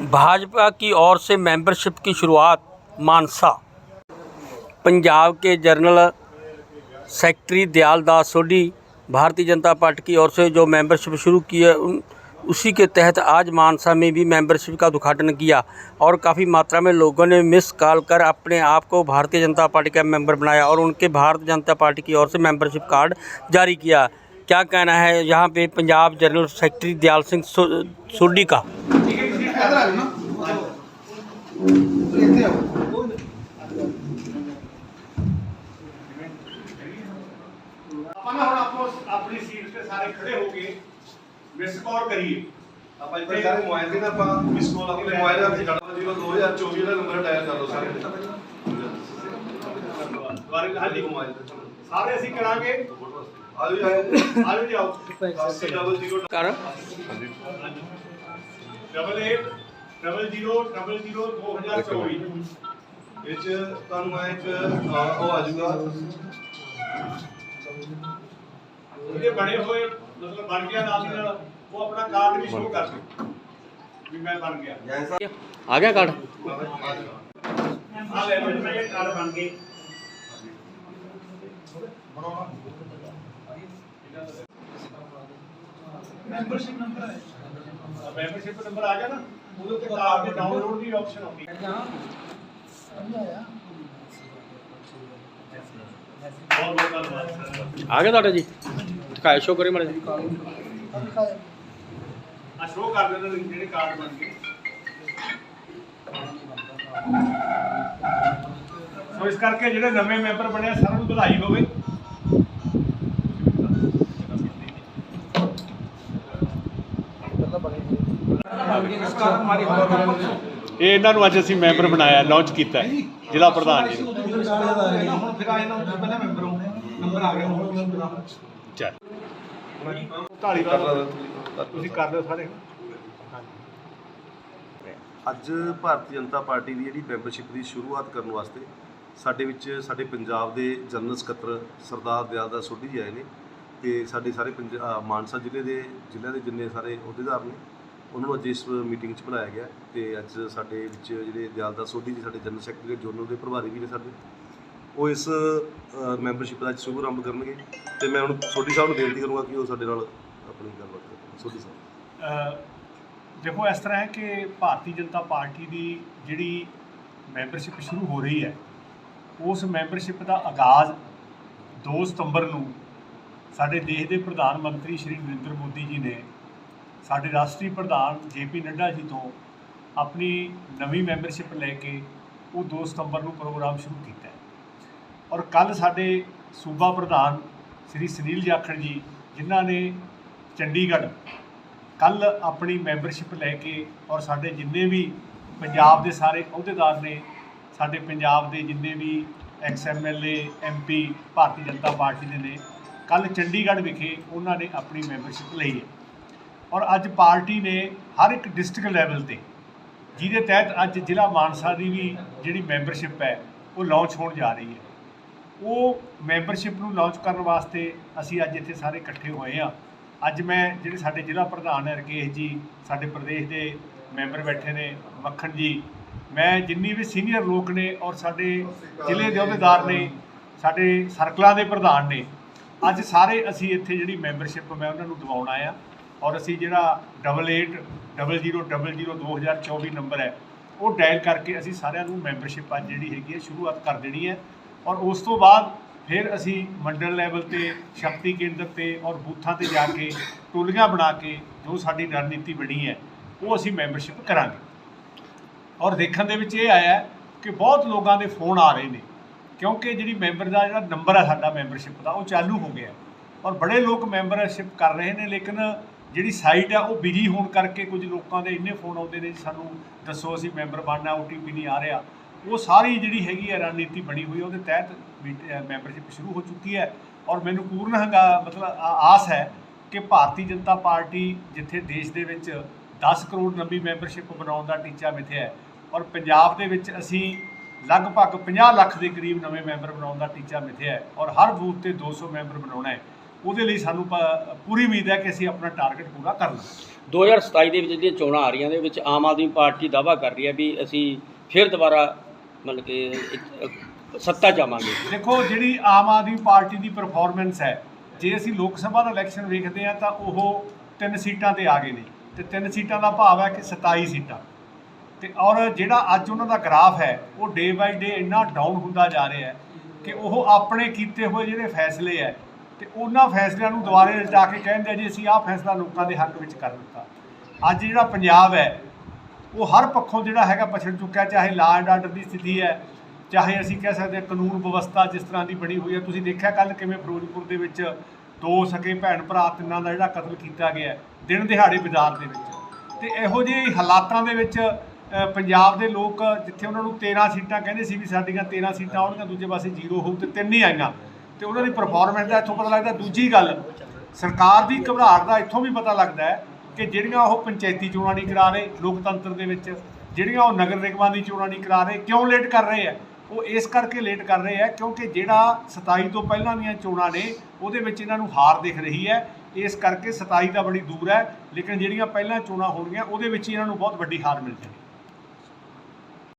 भाजपा की ओर से मेंबरशिप की शुरुआत मानसा। पंजाब के general secretary Dayal Das Sodhi Bharatiya Janata party की ओर से जो मेंबरशिप शुरू की है उन, उसी के तहत आज मानसा में भी मेंबरशिप का उद्घाटन किया और काफ़ी मात्रा में लोगों ने मिस कॉल कर अपने आप को भारतीय जनता पार्टी का मेंबर बनाया और उनके भारतीय जनता पार्टी की ओर से मेंबरशिप कार्ड जारी किया। क्या कहना है यहाँ पे पंजाब जनरल सेक्रेटरी दयाल सिंह सोडी का? ਆਪਾਂ ਨਾ ਹੁਣ ਆਪੋ ਆਪਣੀ ਸੀਟ ਤੇ ਸਾਰੇ ਖੜੇ ਹੋ ਕੇ ਮਿਸ ਕਾਲ ਕਰੀਏ ਆਪਾਂ ਇੱਥੇ ਸਾਰੇ ਮੋਬਾਈਲ ਦੇ ਨਾ ਆਪਾਂ ਮਿਸ ਕਾਲ ਆਪਣੇ ਮੋਬਾਈਲ ਦਾ ਵਿੱਚ ਕੱਢ ਦਿਓ 2024 ਦਾ ਨੰਬਰ ਡਾਇਲ ਕਰ ਲਓ ਸਾਰੇ ਦੁਆਰੇ ਹਾਂਜੀ ਮੋਬਾਈਲ ਤੇ ਸਾਰੇ ਅਸੀਂ ਕਰਾਂਗੇ ਆ ਜਾਓ ਆਓ ਆਜੋ ਜਾਓ 8000 ਕਰ ਡਬਲ 8 ਡਬਲ 0 ਡਬਲ 0 2024 ਇਹ ਚ ਤੁਹਾਨੂੰ ਮੈਂ ਇੱਕ ਅਹ, ਉਹ ਆ ਜਾਊਗਾ ਉਹਦੇ ਬਣੇ ਹੋਏ ਮਤਲਬ ਬਣ ਗਿਆ ਨਾਲ ਦੀ ਨਾਲ ਉਹ ਆਪਣਾ ਕਾਰਡ ਵੀ ਸ਼ੋਅ ਕਰ ਦੇ ਵੀ ਮੈਂ ਬਣ ਗਿਆ ਆ ਗਿਆ ਕਾਰਡ ਆ ਲੈ ਲਓ ਜੀ, ਇਹ ਕਾਰਡ ਬਣ ਗਏ ਮੈਂਬਰਸ਼ਿਪ ਨੰਬਰ ਹੈ ਮੈਂਬਰਸ਼ਿਪ ਨੰਬਰ ਆ ਗਿਆ ਨਾ ਉਹਦੇ ਉੱਤੇ ਕਾਰਡ ਦੇ ਡਾਊਨਲੋਡ ਦੀ ਆਪਸ਼ਨ ਆਉਂਦੀ ਹੈ। ਬਹੁਤ ਬਹੁਤ ਧੰਨਵਾਦ ਸਰ। ਆ ਗਿਆ ਤੁਹਾਡਾ ਜੀ? ਦਿਖਾਇਆ ਸ਼ੋ ਕਰੇ ਮੜੇ ਆ ਸ਼ੋਅ ਕਰ ਦਿੰਦੇ ਨੇ ਜਿਹੜੇ ਕਾਰਡ ਬਣ ਗਏ। ਸੋ ਇਸ ਕਰਕੇ ਜਿਹੜੇ ਨਵੇਂ ਮੈਂਬਰ ਬਣੇ ਆ ਸਾਰਿਆਂ ਨੂੰ ਵਧਾਈ ਹੋਵੇ। ਇਹ ਇਹਨਾਂ ਨੂੰ ਅੱਜ ਅਸੀਂ ਮੈਂਬਰ ਬਣਾਇਆ ਲਾਂਚ ਕੀਤਾ ਹੈ, ਜ਼ਿਲ੍ਹਾ ਪ੍ਰਧਾਨ ਜੀ ਨੂੰ। ਚੱਲ ਤੁਸੀਂ ਕਰ ਲਿਓ ਸਾਰੇ ਅੱਜ ਭਾਰਤੀ ਜਨਤਾ ਪਾਰਟੀ ਦੀ ਜਿਹੜੀ ਮੈਂਬਰਸ਼ਿਪ ਦੀ ਸ਼ੁਰੂਆਤ ਕਰਨ ਵਾਸਤੇ ਸਾਡੇ ਵਿੱਚ ਸਾਡੇ ਪੰਜਾਬ ਦੇ ਜਨਰਲ ਸਕੱਤਰ ਸਰਦਾਰ ਦਿਆਲ ਦਾ ਸੋਢੀ ਜੀ ਆਏ ਨੇ। ਤੇ ਸਾਡੇ ਸਾਰੇ ਪੰਜ- ਅਹ ਮਾਨਸਾ ਜ਼ਿਲ੍ਹੇ ਦੇ, ਜ਼ਿਲ੍ਹਿਆਂ ਦੇ ਜਿੰਨੇ ਸਾਰੇ ਅਹੁਦੇਦਾਰ ਨੇ, ਉਹਨਾਂ ਨੂੰ ਅੱਜ ਇਸ ਮੀਟਿੰਗ 'ਚ ਬੁਲਾਇਆ ਗਿਆ ਤੇ ਅੱਜ ਸਾਡੇ ਵਿੱਚ ਜਿਹੜੇ ਦਿਆਲ ਸੋਢੀ ਜੀ, ਸਾਡੇ ਜਨਰਲ ਸੈਕਟਰੀ ਜੋਨਲ ਦੇ ਪ੍ਰਭਾਰੀ ਵੀ ਨੇ ਸਾਡੇ। ਉਹ ਇਸ ਮੈਂਬਰਸ਼ਿਪ ਦਾ ਅੱਜ ਸ਼ੁਭ ਆਰੰਭ ਕਰਨਗੇ ਤੇ ਮੈਂ ਹੁਣ ਸੋਢੀ ਸਾਹਿਬ ਨੂੰ ਬੇਨਤੀ ਕਰੂੰਗਾ ਕਿ ਉਹ ਸਾਡੇ ਨਾਲ ਆਪਣੀ ਗੱਲਬਾਤ ਕਰਨ। ਸੋਢੀ ਸਾਹਿਬ। ਅਹ, ਦੇਖੋ, ਇਸ ਤਰ੍ਹਾਂ ਹੈ ਕਿ ਭਾਰਤੀ ਜਨਤਾ ਪਾਰਟੀ ਦੀ ਜਿਹੜੀ ਮੈਂਬਰਸ਼ਿਪ ਸ਼ੁਰੂ ਹੋ ਰਹੀ ਹੈ, ਉਸ ਮੈਂਬਰਸ਼ਿਪ ਦਾ ਆਗਾਜ਼ 2 ਸਤੰਬਰ ਨੂੰ ਸਾਡੇ ਦੇਸ਼ ਦੇ ਪ੍ਰਧਾਨ ਮੰਤਰੀ ਸ਼੍ਰੀ ਨਰਿੰਦਰ ਮੋਦੀ ਜੀ ਨੇ ਸਾਡੇ ਰਾਸ਼ਟਰੀ ਪ੍ਰਧਾਨ ਜੇਪੀ ਨੱਡਾ ਜੀ ਤੋਂ ਆਪਣੀ ਨਵੀਂ ਮੈਂਬਰਸ਼ਿਪ ਲੈ ਕੇ ਉਹ 2 ਸਤੰਬਰ ਨੂੰ ਪ੍ਰੋਗਰਾਮ ਸ਼ੁਰੂ ਕੀਤਾ ਹੈ। ਔਰ ਕੱਲ ਸਾਡੇ ਸੂਬਾ ਪ੍ਰਧਾਨ ਸ਼੍ਰੀ ਸੁਨੀਲ ਜਾਖੜ ਜੀ, ਜਿਨ੍ਹਾਂ ਨੇ ਚੰਡੀਗੜ੍ਹ ਕੱਲ ਆਪਣੀ ਮੈਂਬਰਸ਼ਿਪ ਲੈ ਕੇ ਔਰ ਸਾਡੇ ਜਿੰਨੇ ਵੀ ਪੰਜਾਬ ਦੇ ਸਾਰੇ ਅਹੁਦੇਦਾਰ ਨੇ, ਸਾਡੇ ਪੰਜਾਬ ਦੇ ਜਿੰਨੇ ਵੀ ex MLA MP Bharatiya Janata party ਦੇ ਨੇ ਕੱਲ ਚੰਡੀਗੜ੍ਹ ਵਿਖੇ ਉਹਨਾਂ ਨੇ ਆਪਣੀ ਮੈਂਬਰਸ਼ਿਪ ਲਈ ਹੈ। ਔਰ ਅੱਜ ਪਾਰਟੀ ਨੇ ਹਰ ਇੱਕ ਡਿਸਟ੍ਰਿਕਟ ਲੈਵਲ ਤੇ, ਜਿਹਦੇ ਤਹਿਤ ਅੱਜ ਜ਼ਿਲ੍ਹਾ ਮਾਨਸਾ ਦੀ ਵੀ ਜਿਹੜੀ ਮੈਂਬਰਸ਼ਿਪ ਹੈ, ਉਹ ਲਾਂਚ ਹੋਣ ਜਾ ਰਹੀ ਹੈ। ਉਹ ਮੈਂਬਰਸ਼ਿਪ ਨੂੰ ਲਾਂਚ ਕਰਨ ਵਾਸਤੇ ਅਸੀਂ ਅੱਜ ਇੱਥੇ ਸਾਰੇ ਇਕੱਠੇ ਹੋਏ ਆ ਅੱਜ ਮੈਂ ਜਿਹੜੇ ਸਾਡੇ ਜ਼ਿਲ੍ਹਾ ਪ੍ਰਧਾਨ ਹੈ, ਰਕੇਸ਼ ਜੀ, ਸਾਡੇ ਪ੍ਰਦੇਸ਼ ਦੇ ਮੈਂਬਰ ਬੈਠੇ ਨੇ, ਮੱਖਣ ਜੀ, ਮੈਂ ਜਿੰਨੀ ਵੀ ਸੀਨੀਅਰ ਲੋਕ ਨੇ ਔਰ ਸਾਡੇ ਜ਼ਿਲ੍ਹੇ ਦੇ ਅਹੁਦੇਦਾਰ ਨੇ, ਸਾਡੇ ਸਰਕਲਾਂ ਦੇ ਪ੍ਰਧਾਨ ਨੇ ਅੱਜ ਸਾਰੇ ਅਸੀਂ ਇੱਥੇ ਜਿਹੜੀ ਮੈਂਬਰਸ਼ਿਪ ਮੈਂ ਉਹਨਾਂ ਨੂੰ ਦਿਵਾਉਣ ਆਇਆ ਔਰ ਅਸੀਂ ਜਿਹੜਾ 8800002024 ਨੰਬਰ ਹੈ, ਉਹ ਡਾਇਲ ਕਰਕੇ ਅਸੀਂ ਸਾਰਿਆਂ ਨੂੰ ਮੈਂਬਰਸ਼ਿਪ ਅੱਜ ਜਿਹੜੀ ਹੈਗੀ ਹੈ ਸ਼ੁਰੂਆਤ ਕਰ ਦੇਣੀ ਹੈ ਔਰ ਉਸ ਤੋਂ ਬਾਅਦ ਫਿਰ ਅਸੀਂ ਮੰਡਲ ਲੈਵਲ ਤੇ, ਸ਼ਕਤੀ ਕੇਂਦਰ ਤੇ ਔਰ ਬੂਥਾਂ ਤੇ ਜਾ ਕੇ ਟੋਲੀਆਂ ਬਣਾ ਕੇ ਜੋ ਸਾਡੀ ਰਣਨੀਤੀ ਬਣੀ ਹੈ, ਉਹ ਅਸੀਂ ਮੈਂਬਰਸ਼ਿਪ ਕਰਾਂਗੇ। ਔਰ ਦੇਖਣ ਦੇ ਵਿੱਚ ਇਹ ਆਇਆ ਕਿ ਬਹੁਤ ਲੋਕਾਂ ਦੇ ਫੋਨ ਆ ਰਹੇ ਨੇ। ਕਿਉਂਕਿ ਜਿਹੜੀ ਮੈਂਬਰ ਦਾ ਜਿਹੜਾ ਨੰਬਰ ਹੈ ਸਾਡਾ ਮੈਂਬਰਸ਼ਿਪ ਦਾ, ਉਹ ਚਾਲੂ ਹੋ ਗਿਆ। ਔਰ ਬੜੇ ਲੋਕ ਮੈਂਬਰਸ਼ਿਪ ਕਰ ਰਹੇ ਨੇ, ਲੇਕਿਨ ਜਿਹੜੀ ਸਾਈਟ ਆ, ਉਹ ਬਿਜ਼ੀ ਹੋਣ ਕਰਕੇ ਕੁਝ ਲੋਕਾਂ ਦੇ ਇੰਨੇ ਫੋਨ ਆਉਂਦੇ ਨੇ, ਸਾਨੂੰ ਦੱਸੋ ਅਸੀਂ ਮੈਂਬਰ ਬਣਨਾ ਓਟੀਪੀ ਨਹੀਂ ਆ ਰਿਹਾ। ਉਹ ਸਾਰੀ ਜਿਹੜੀ ਹੈਗੀ ਹੈ ਰਣਨੀਤੀ ਬਣੀ ਹੋਈ ਹੈ ਉਹਦੇ ਤਹਿਤ ਮੈਂਬਰਸ਼ਿਪ ਸ਼ੁਰੂ ਹੋ ਚੁੱਕੀ ਹੈ। ਔਰ ਮੈਨੂੰ ਪੂਰਨ ਹੰਗਾ, ਮਤਲਬ ਆਸ ਹੈ ਕਿ ਭਾਰਤੀ ਜਨਤਾ ਪਾਰਟੀ ਜਿੱਥੇ ਦੇਸ਼ ਦੇ ਵਿੱਚ 10 ਕਰੋੜ ਨਵੀਂ ਮੈਂਬਰਸ਼ਿਪ ਬਣਾਉਣ ਦਾ ਟੀਚਾ ਮਿਥਿਆ ਹੈ, ਔਰ ਪੰਜਾਬ ਦੇ ਵਿੱਚ ਅਸੀਂ ਲਗਭਗ 50 ਲੱਖ ਦੇ ਕਰੀਬ ਨਵੇਂ ਮੈਂਬਰ ਬਣਾਉਣ ਦਾ ਟੀਚਾ ਮਿਥਿਆ ਹੈ ਔਰ ਹਰ ਬੂਥ ਤੇ 200 ਮੈਂਬਰ ਬਣਾਉਣਾ ਹੈ। ਉਹਦੇ ਲਈ ਸਾਨੂੰ ਪੂਰੀ ਉਮੀਦ ਹੈ ਕਿ ਅਸੀਂ ਆਪਣਾ ਟਾਰਗੇਟ ਪੂਰਾ ਕਰਨਾ 2027 ਦੇ ਵਿੱਚ ਜਿਹੜੀਆਂ ਚੋਣਾਂ ਆ ਰਹੀਆਂ ਦੇ ਵਿੱਚ ਆਮ ਆਦਮੀ ਪਾਰਟੀ ਦਾਅਵਾ ਕਰ ਰਹੀ ਹੈ ਵੀ ਅਸੀਂ ਫਿਰ ਦੁਬਾਰਾ ਮਤਲਬ ਕਿ ਸੱਤਾ ਚਾਹਾਂਗੇ ਦੇਖੋ ਜਿਹੜੀ ਆਮ ਆਦਮੀ ਪਾਰਟੀ ਦੀ ਪਰਫਾਰਮੈਂਸ ਹੈ ਜੇ ਅਸੀਂ ਲੋਕ ਸਭਾ ਦਾ ਇਲੈਕਸ਼ਨ ਵੇਖਦੇ ਹਾਂ ਤਾਂ ਉਹ ਤਿੰਨ ਸੀਟਾਂ ਤੇ ਆ ਗਏ ਨੇ। ਤੇ ਤਿੰਨ ਸੀਟਾਂ ਦਾ ਭਾਵ ਹੈ ਕਿ 27 ਸੀਟਾਂ। ਤੇ ਔਰ ਜਿਹੜਾ ਅੱਜ ਉਹਨਾਂ ਦਾ ਗ੍ਰਾਫ ਹੈ, ਉਹ ਡੇ ਬਾਈ ਡੇ ਇੰਨਾ ਡਾਊਨ ਹੁੰਦਾ ਜਾ ਰਿਹਾ ਹੈ ਕਿ ਉਹ ਆਪਣੇ ਕੀਤੇ ਹੋਏ ਜਿਹੜੇ ਫੈਸਲੇ ਹੈ, ਤੇ ਉਹਨਾਂ ਫੈਸਲਿਆਂ ਨੂੰ ਦੁਬਾਰੇ ਉਲਟਾ ਕੇ ਕਹਿੰਦੇ ਜੀ, ਅਸੀਂ ਆਹ ਫੈਸਲਾ ਲੋਕਾਂ ਦੇ ਹੱਕ ਵਿੱਚ ਕਰ ਦਿੱਤਾ। ਅੱਜ ਜਿਹੜਾ ਪੰਜਾਬ ਹੈ, ਉਹ ਹਰ ਪੱਖੋਂ ਜਿਹੜਾ ਹੈਗਾ ਪਛੜ ਚੁੱਕਿਆ, ਚਾਹੇ ਲਾ ਐਂਡ ਆਰਡਰ ਦੀ ਸਥਿਤੀ ਹੈ, ਚਾਹੇ ਅਸੀਂ ਕਹਿ ਸਕਦੇ ਹਾਂ ਕਾਨੂੰਨ ਵਿਵਸਥਾ ਜਿਸ ਤਰ੍ਹਾਂ ਦੀ ਬਣੀ ਹੋਈ ਹੈ। ਤੁਸੀਂ ਦੇਖਿਆ ਕੱਲ ਕਿਵੇਂ ਫਿਰੋਜ਼ਪੁਰ ਦੇ ਵਿੱਚ ਦੋ ਸਕੇ ਭੈਣ ਭਰਾ ਤਿੰਨਾਂ ਦਾ ਜਿਹੜਾ ਕਤਲ ਕੀਤਾ ਗਿਆ ਦਿਨ ਦਿਹਾੜੇ ਬਾਜ਼ਾਰ ਦੇ ਵਿੱਚ। ਤੇ ਇਹੋ ਜਿਹੇ ਹਾਲਾਤਾਂ ਦੇ ਵਿੱਚ ਪੰਜਾਬ ਦੇ ਲੋਕ ਜਿੱਥੇ ਉਹਨਾਂ ਨੂੰ 13 ਸੀਟਾਂ ਕਹਿੰਦੇ ਸੀ ਵੀ ਸਾਡੀਆਂ 13 ਸੀਟਾਂ ਆਉਣਗੀਆਂ, ਦੂਜੇ ਪਾਸੇ ਜ਼ੀਰੋ ਹੋਊ ਤੇ ਤਿੰਨ ਹੀ ਆਈਆਂ। ਤੇ ਉਹਨਾਂ ਦੀ ਪਰਫਾਰਮੈਂਸ ਦਾ ਇੱਥੋਂ ਪਤਾ ਲੱਗਦਾ, ਦੂਜੀ ਗੱਲ, ਸਰਕਾਰ ਦੀ ਘਬਰਾਹਟ ਦਾ ਇੱਥੋਂ ਵੀ ਪਤਾ ਲੱਗਦਾ ਹੈ ਕਿ ਜਿਹੜੀਆਂ ਉਹ ਪੰਚਾਇਤੀ ਚੋਣਾਂ ਨਹੀਂ ਕਰਾ ਰਹੇ, ਲੋਕਤੰਤਰ ਦੇ ਵਿੱਚ, ਜਿਹੜੀਆਂ ਉਹ ਨਗਰ ਨਿਗਮਾਂ ਦੀ ਚੋਣਾਂ ਨਹੀਂ ਕਰਾ ਰਹੇ, ਕਿਉਂ ਲੇਟ ਕਰ ਰਹੇ ਆ ਉਹ ਇਸ ਕਰਕੇ ਲੇਟ ਕਰ ਰਹੇ ਆ ਕਿਉਂਕਿ ਜਿਹੜਾ 27 ਤੋਂ ਪਹਿਲਾਂ ਦੀਆਂ ਚੋਣਾਂ ਨੇ, ਉਹਦੇ ਵਿੱਚ ਇਹਨਾਂ ਨੂੰ ਹਾਰ ਦਿਖ ਰਹੀ ਹੈ। ਇਸ ਕਰਕੇ 27 ਦਾ ਬੜੀ ਦੂਰ ਹੈ, ਲੇਕਿਨ ਜਿਹੜੀਆਂ ਪਹਿਲਾਂ ਚੋਣਾਂ ਹੋਣਗੀਆਂ, ਉਹਦੇ ਵਿੱਚ ਹੀ ਇਹਨਾਂ ਨੂੰ ਬਹੁਤ ਵੱਡੀ ਹਾਰ ਮਿਲ ਜਾਣੀ